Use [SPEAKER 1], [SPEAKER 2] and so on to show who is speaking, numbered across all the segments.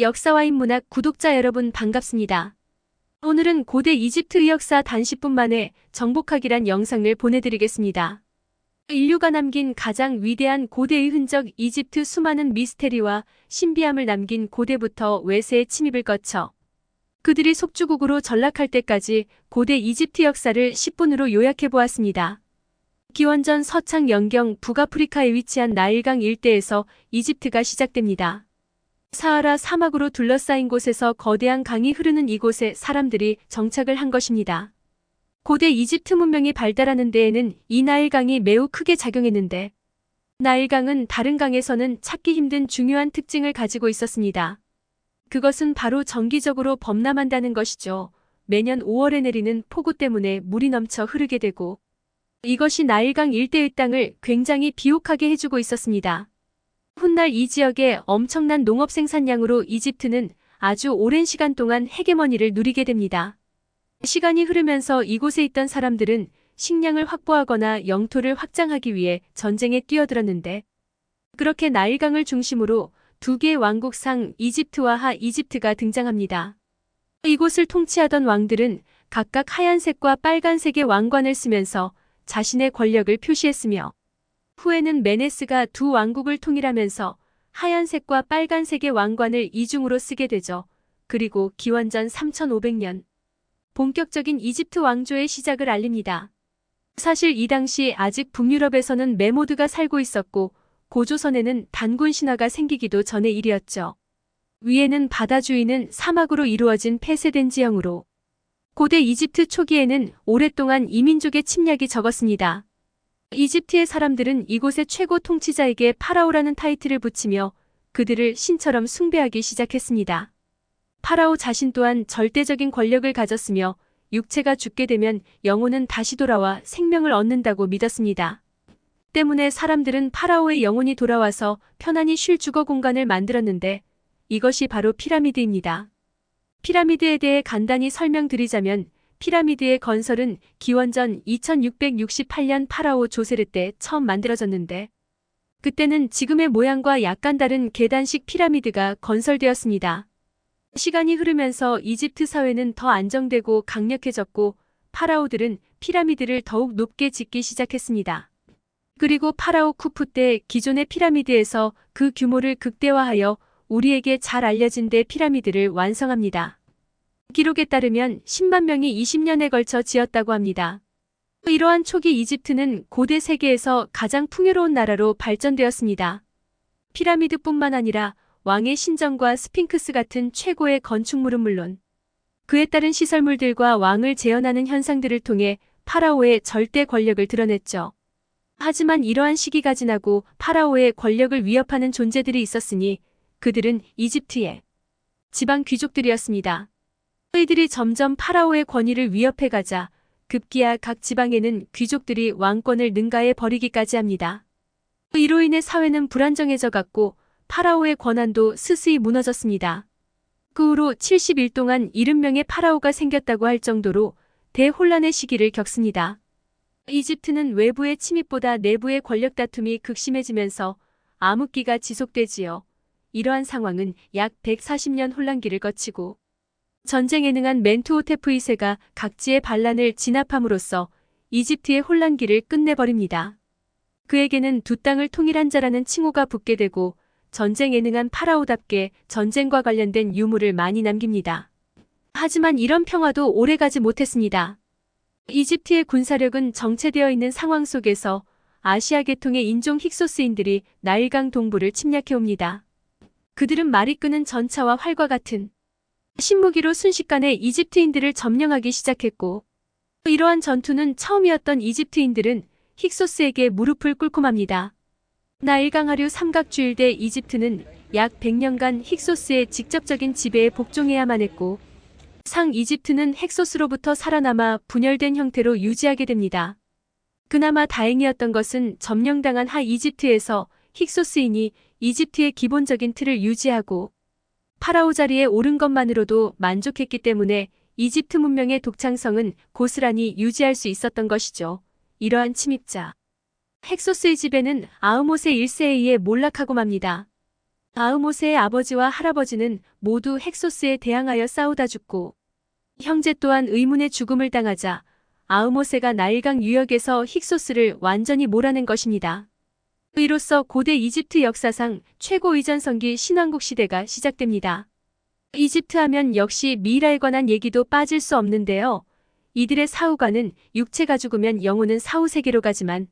[SPEAKER 1] 역사와 인문학 구독자 여러분 반갑습니다. 오늘은 고대 이집트 역사 단 10분 만에 정복하기란 영상을 보내드리겠습니다. 인류가 남긴 가장 위대한 고대의 흔적 이집트 수많은 미스테리와 신비함을 남긴 고대부터 외세의 침입을 거쳐 그들이 속주국으로 전락할 때까지 고대 이집트 역사를 10분으로 요약해 보았습니다. 기원전 서창 영경 북아프리카에 위치한 나일강 일대에서 이집트가 시작됩니다. 사하라 사막으로 둘러싸인 곳에서 거대한 강이 흐르는 이곳에 사람들이 정착을 한 것입니다. 고대 이집트 문명이 발달하는 데에는 이 나일강이 매우 크게 작용했는데 나일강은 다른 강에서는 찾기 힘든 중요한 특징을 가지고 있었습니다. 그것은 바로 정기적으로 범람한다는 것이죠. 매년 5월에 내리는 폭우 때문에 물이 넘쳐 흐르게 되고 이것이 나일강 일대의 땅을 굉장히 비옥하게 해주고 있었습니다. 훗날 이 지역의 엄청난 농업 생산량으로 이집트는 아주 오랜 시간 동안 헤게머니를 누리게 됩니다. 시간이 흐르면서 이곳에 있던 사람들은 식량을 확보하거나 영토를 확장하기 위해 전쟁에 뛰어들었는데 그렇게 나일강을 중심으로 두 개의 왕국상 이집트와 하 이집트가 등장합니다. 이곳을 통치하던 왕들은 각각 하얀색과 빨간색의 왕관을 쓰면서 자신의 권력을 표시했으며 후에는 메네스가 두 왕국을 통일하면서 하얀색과 빨간색의 왕관을 이중으로 쓰게 되죠. 그리고 기원전 3500년 본격적인 이집트 왕조의 시작을 알립니다. 사실 이 당시 아직 북유럽에서는 메모드가 살고 있었고 고조선에는 단군 신화가 생기기도 전의 일이었죠. 위에는 바다 주위는 사막으로 이루어진 폐쇄된 지형으로 고대 이집트 초기에는 오랫동안 이민족의 침략이 적었습니다. 이집트의 사람들은 이곳의 최고 통치자에게 파라오라는 타이틀을 붙이며 그들을 신처럼 숭배하기 시작했습니다. 파라오 자신 또한 절대적인 권력을 가졌으며 육체가 죽게 되면 영혼은 다시 돌아와 생명을 얻는다고 믿었습니다. 때문에 사람들은 파라오의 영혼이 돌아와서 편안히 쉴 주거 공간을 만들었는데 이것이 바로 피라미드입니다. 피라미드에 대해 간단히 설명드리자면 피라미드의 건설은 기원전 2668년 파라오 조세르 때 처음 만들어졌는데 그때는 지금의 모양과 약간 다른 계단식 피라미드가 건설되었습니다. 시간이 흐르면서 이집트 사회는 더 안정되고 강력해졌고 파라오들은 피라미드를 더욱 높게 짓기 시작했습니다. 그리고 파라오 쿠프 때 기존의 피라미드에서 그 규모를 극대화하여 우리에게 잘 알려진 대 피라미드를 완성합니다. 기록에 따르면 10만 명이 20년에 걸쳐 지었다고 합니다. 이러한 초기 이집트는 고대 세계에서 가장 풍요로운 나라로 발전되었습니다. 피라미드뿐만 아니라 왕의 신전과 스핑크스 같은 최고의 건축물은 물론 그에 따른 시설물들과 왕을 재현하는 현상들을 통해 파라오의 절대 권력을 드러냈죠. 하지만 이러한 시기가 지나고 파라오의 권력을 위협하는 존재들이 있었으니 그들은 이집트의 지방 귀족들이었습니다. 이들이 점점 파라오의 권위를 위협해 가자 급기야 각 지방에는 귀족들이 왕권을 능가해 버리기까지 합니다. 이로 인해 사회는 불안정해져 갔고 파라오의 권한도 스스히 무너졌습니다. 그 후로 70일 동안 70명의 파라오가 생겼다고 할 정도로 대혼란의 시기를 겪습니다. 이집트는 외부의 침입보다 내부의 권력 다툼이 극심해지면서 암흑기가 지속되지요. 이러한 상황은 약 140년 혼란기를 거치고 전쟁에 능한 멘투호테프 2세가 각지의 반란을 진압함으로써 이집트의 혼란기를 끝내버립니다. 그에게는 두 땅을 통일한 자라는 칭호가 붙게 되고 전쟁에 능한 파라오답게 전쟁과 관련된 유물을 많이 남깁니다. 하지만 이런 평화도 오래가지 못했습니다. 이집트의 군사력은 정체되어 있는 상황 속에서 아시아 계통의 인종 힉소스인들이 나일강 동부를 침략해옵니다. 그들은 말이 끄는 전차와 활과 같은 신무기로 순식간에 이집트인들을 점령하기 시작했고 이러한 전투는 처음이었던 이집트인들은 힉소스에게 무릎을 꿇고 맙니다. 나일강 하류 삼각주일대 이집트는 약 100년간 힉소스의 직접적인 지배에 복종해야만 했고 상 이집트는 힉소스로부터 살아남아 분열된 형태로 유지하게 됩니다. 그나마 다행이었던 것은 점령당한 하 이집트에서 힉소스인이 이집트의 기본적인 틀을 유지하고 파라오 자리에 오른 것만으로도 만족했기 때문에 이집트 문명의 독창성은 고스란히 유지할 수 있었던 것이죠. 이러한 침입자. 힉소스의 지배는 아흐모세 1세에 의해 몰락하고 맙니다. 아흐모세의 아버지와 할아버지는 모두 헥소스에 대항하여 싸우다 죽고 형제 또한 의문의 죽음을 당하자 아흐모세가 나일강 유역에서 힉소스를 완전히 몰아낸 것입니다. 이로써 고대 이집트 역사상 최고 의전성기 신왕국 시대가 시작됩니다. 이집트 하면 역시 미라에 관한 얘기도 빠질 수 없는데요. 이들의 사후가는 육체가 죽으면 영혼은 사후 세계로 가지만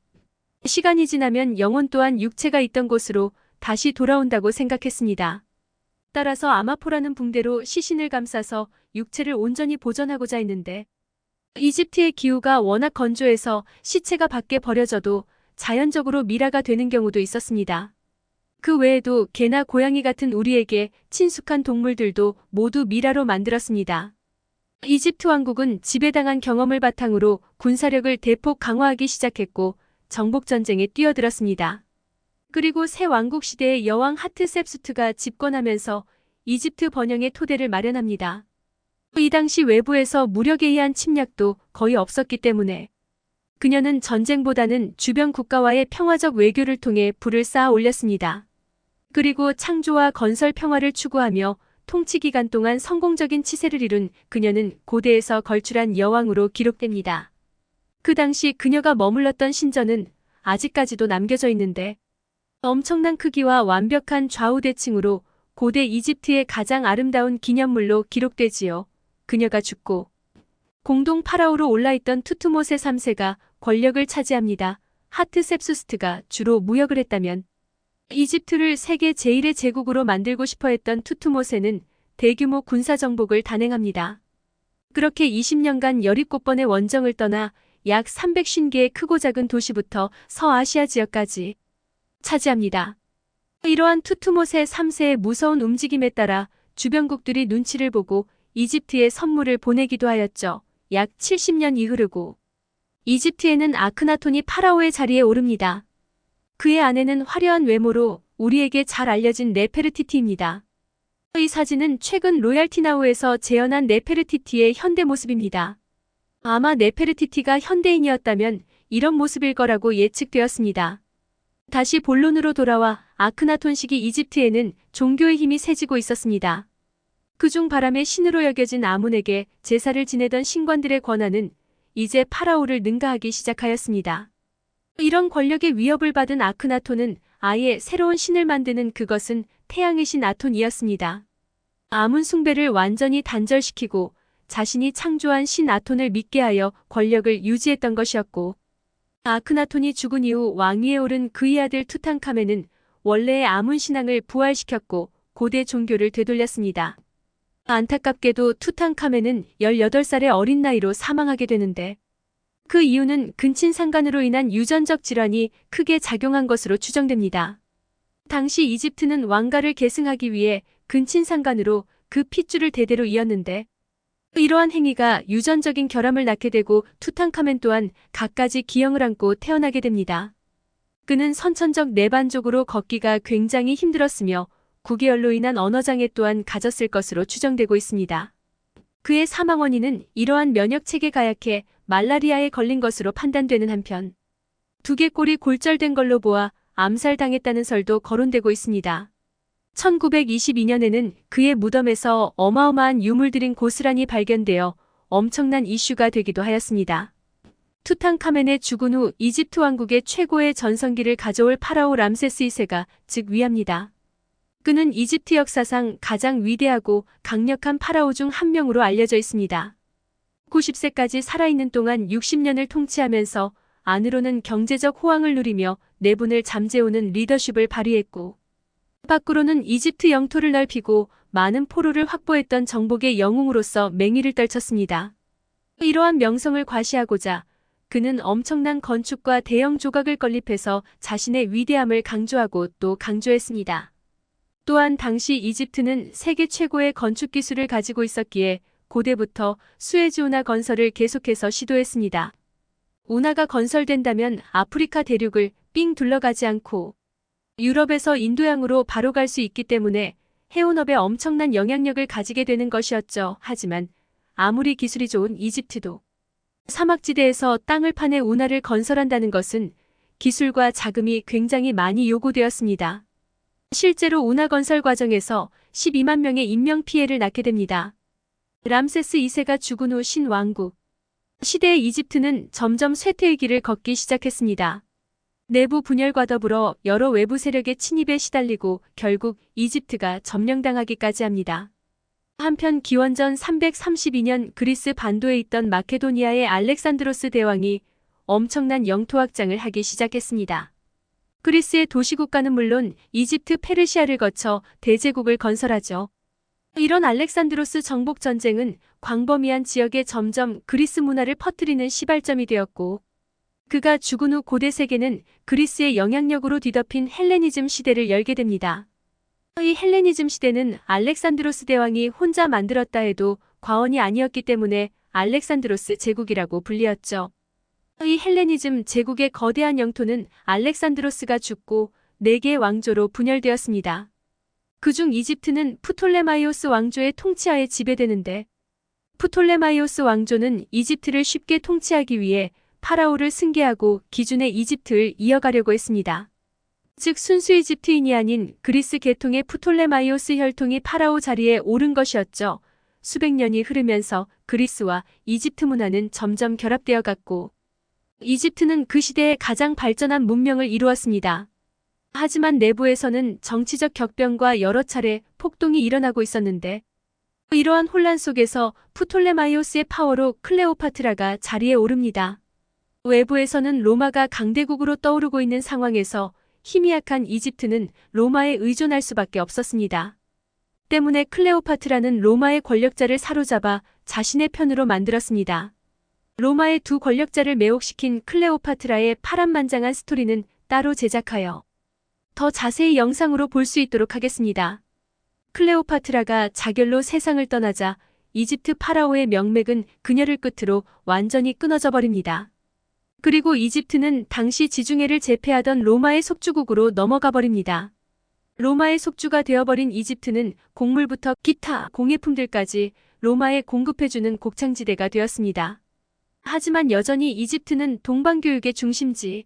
[SPEAKER 1] 시간이 지나면 영혼 또한 육체가 있던 곳으로 다시 돌아온다고 생각했습니다. 따라서 아마포라는 붕대로 시신을 감싸서 육체를 온전히 보존하고자 했는데 이집트의 기후가 워낙 건조해서 시체가 밖에 버려져도 자연적으로 미라가 되는 경우도 있었습니다. 그 외에도 개나 고양이 같은 우리에게 친숙한 동물들도 모두 미라로 만들었습니다. 이집트 왕국은 지배당한 경험을 바탕으로 군사력을 대폭 강화하기 시작했고 정복전쟁에 뛰어들었습니다. 그리고 새 왕국 시대의 여왕 하트셉수트가 집권하면서 이집트 번영의 토대를 마련합니다. 이 당시 외부에서 무력에 의한 침략도 거의 없었기 때문에 그녀는 전쟁보다는 주변 국가와의 평화적 외교를 통해 불을 쌓아 올렸습니다. 그리고 창조와 건설 평화를 추구하며 통치 기간 동안 성공적인 치세를 이룬 그녀는 고대에서 걸출한 여왕으로 기록됩니다. 그 당시 그녀가 머물렀던 신전은 아직까지도 남겨져 있는데 엄청난 크기와 완벽한 좌우 대칭으로 고대 이집트의 가장 아름다운 기념물로 기록되지요. 그녀가 죽고 공동 파라오로 올라있던 투투모세 3세가 권력을 차지합니다. 하트 셉수스트가 주로 무역을 했다면 이집트를 세계 제1의 제국으로 만들고 싶어 했던 투투모세는 대규모 군사 정복을 단행합니다. 그렇게 20년간 17번의 원정을 떠나 약 350개의 크고 작은 도시부터 서아시아 지역까지 차지합니다. 이러한 투투모세 3세의 무서운 움직임에 따라 주변국들이 눈치를 보고 이집트에 선물을 보내기도 하였죠. 약 70년이 흐르고 이집트에는 아크나톤이 파라오의 자리에 오릅니다. 그의 아내는 화려한 외모로 우리에게 잘 알려진 네페르티티입니다. 이 사진은 최근 로얄티나우에서 재현한 네페르티티의 현대 모습입니다. 아마 네페르티티가 현대인이었다면 이런 모습일 거라고 예측되었습니다. 다시 본론으로 돌아와 아크나톤식이 이집트에는 종교의 힘이 세지고 있었습니다. 그중 바람의 신으로 여겨진 아문에게 제사를 지내던 신관들의 권한은 이제 파라오를 능가하기 시작하였습니다. 이런 권력의 위협을 받은 아크나톤은 아예 새로운 신을 만드는 그것은 태양의 신 아톤이었습니다. 아문 숭배를 완전히 단절시키고 자신이 창조한 신 아톤을 믿게 하여 권력을 유지했던 것이었고 아크나톤이 죽은 이후 왕위에 오른 그의 아들 투탕카멘은 원래의 아문 신앙을 부활시켰고 고대 종교를 되돌렸습니다. 안타깝게도 투탕카멘은 18살의 어린 나이로 사망하게 되는데 그 이유는 근친상간으로 인한 유전적 질환이 크게 작용한 것으로 추정됩니다. 당시 이집트는 왕가를 계승하기 위해 근친상간으로 그 핏줄을 대대로 이었는데 이러한 행위가 유전적인 결함을 낳게 되고 투탕카멘 또한 갖가지 기형을 안고 태어나게 됩니다. 그는 선천적 내반족으로 걷기가 굉장히 힘들었으며 9개월로 인한 언어장애 또한 가졌을 것으로 추정되고 있습니다. 그의 사망 원인은 이러한 면역체계 가약해 말라리아에 걸린 것으로 판단되는 한편 두개골이 골절된 걸로 보아 암살당했다는 설도 거론되고 있습니다. 1922년에는 그의 무덤에서 어마어마한 유물들인 고스란히 발견되어 엄청난 이슈가 되기도 하였습니다. 투탕카멘의 죽은 후 이집트 왕국의 최고의 전성기를 가져올 파라오 람세스 2세가 즉 위합니다. 그는 이집트 역사상 가장 위대하고 강력한 파라오 중 한 명으로 알려져 있습니다. 90세까지 살아있는 동안 60년을 통치하면서 안으로는 경제적 호황을 누리며 내분을 잠재우는 리더십을 발휘했고 밖으로는 이집트 영토를 넓히고 많은 포로를 확보했던 정복의 영웅으로서 맹위를 떨쳤습니다. 이러한 명성을 과시하고자 그는 엄청난 건축과 대형 조각을 건립해서 자신의 위대함을 강조하고 또 강조했습니다. 또한 당시 이집트는 세계 최고의 건축 기술을 가지고 있었기에 고대부터 수에즈 운하 건설을 계속해서 시도했습니다. 운하가 건설된다면 아프리카 대륙을 삥 둘러가지 않고 유럽에서 인도양으로 바로 갈 수 있기 때문에 해운업에 엄청난 영향력을 가지게 되는 것이었죠. 하지만 아무리 기술이 좋은 이집트도 사막지대에서 땅을 파내 운하를 건설한다는 것은 기술과 자금이 굉장히 많이 요구되었습니다. 실제로 운하 건설 과정에서 12만 명의 인명 피해를 낳게 됩니다. 람세스 2세가 죽은 후 신왕국 시대의 이집트는 점점 쇠퇴의 길을 걷기 시작했습니다. 내부 분열과 더불어 여러 외부 세력의 침입에 시달리고 결국 이집트가 점령당하기까지 합니다. 한편 기원전 332년 그리스 반도에 있던 마케도니아의 알렉산드로스 대왕이 엄청난 영토 확장을 하기 시작했습니다. 그리스의 도시국가는 물론 이집트 페르시아를 거쳐 대제국을 건설하죠. 이런 알렉산드로스 정복 전쟁은 광범위한 지역에 점점 그리스 문화를 퍼뜨리는 시발점이 되었고 그가 죽은 후 고대 세계는 그리스의 영향력으로 뒤덮인 헬레니즘 시대를 열게 됩니다. 이 헬레니즘 시대는 알렉산드로스 대왕이 혼자 만들었다 해도 과언이 아니었기 때문에 알렉산드로스 제국이라고 불리었죠. 이 헬레니즘 제국의 거대한 영토는 알렉산드로스가 죽고 네 개의 왕조로 분열되었습니다. 그중 이집트는 프톨레마이오스 왕조의 통치하에 지배되는데 프톨레마이오스 왕조는 이집트를 쉽게 통치하기 위해 파라오를 승계하고 기준의 이집트를 이어가려고 했습니다. 즉 순수 이집트인이 아닌 그리스 계통의 프톨레마이오스 혈통이 파라오 자리에 오른 것이었죠. 수백 년이 흐르면서 그리스와 이집트 문화는 점점 결합되어 갔고 이집트는 그 시대에 가장 발전한 문명을 이루었습니다. 하지만 내부에서는 정치적 격변과 여러 차례 폭동이 일어나고 있었는데 이러한 혼란 속에서 프톨레마이오스의 파워로 클레오파트라가 자리에 오릅니다. 외부에서는 로마가 강대국으로 떠오르고 있는 상황에서 힘이 약한 이집트는 로마에 의존할 수밖에 없었습니다. 때문에 클레오파트라는 로마의 권력자를 사로잡아 자신의 편으로 만들었습니다. 로마의 두 권력자를 매혹시킨 클레오파트라의 파란만장한 스토리는 따로 제작하여 더 자세히 영상으로 볼 수 있도록 하겠습니다. 클레오파트라가 자결로 세상을 떠나자 이집트 파라오의 명맥은 그녀를 끝으로 완전히 끊어져 버립니다. 그리고 이집트는 당시 지중해를 제패하던 로마의 속주국으로 넘어가 버립니다. 로마의 속주가 되어버린 이집트는 곡물부터 기타 공예품들까지 로마에 공급해주는 곡창지대가 되었습니다. 하지만 여전히 이집트는 동방교육의 중심지,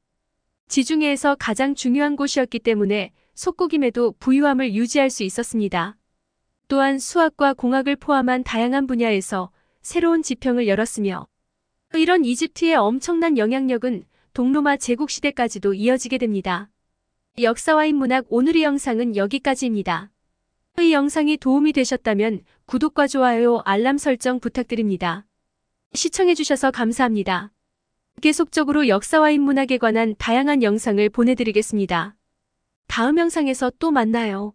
[SPEAKER 1] 지중해에서 가장 중요한 곳이었기 때문에 속국임에도 부유함을 유지할 수 있었습니다. 또한 수학과 공학을 포함한 다양한 분야에서 새로운 지평을 열었으며 이런 이집트의 엄청난 영향력은 동로마 제국 시대까지도 이어지게 됩니다. 역사와 인문학 오늘의 영상은 여기까지입니다. 이 영상이 도움이 되셨다면 구독과 좋아요, 알람 설정 부탁드립니다. 시청해주셔서 감사합니다. 계속적으로 역사와 인문학에 관한 다양한 영상을 보내드리겠습니다. 다음 영상에서 또 만나요.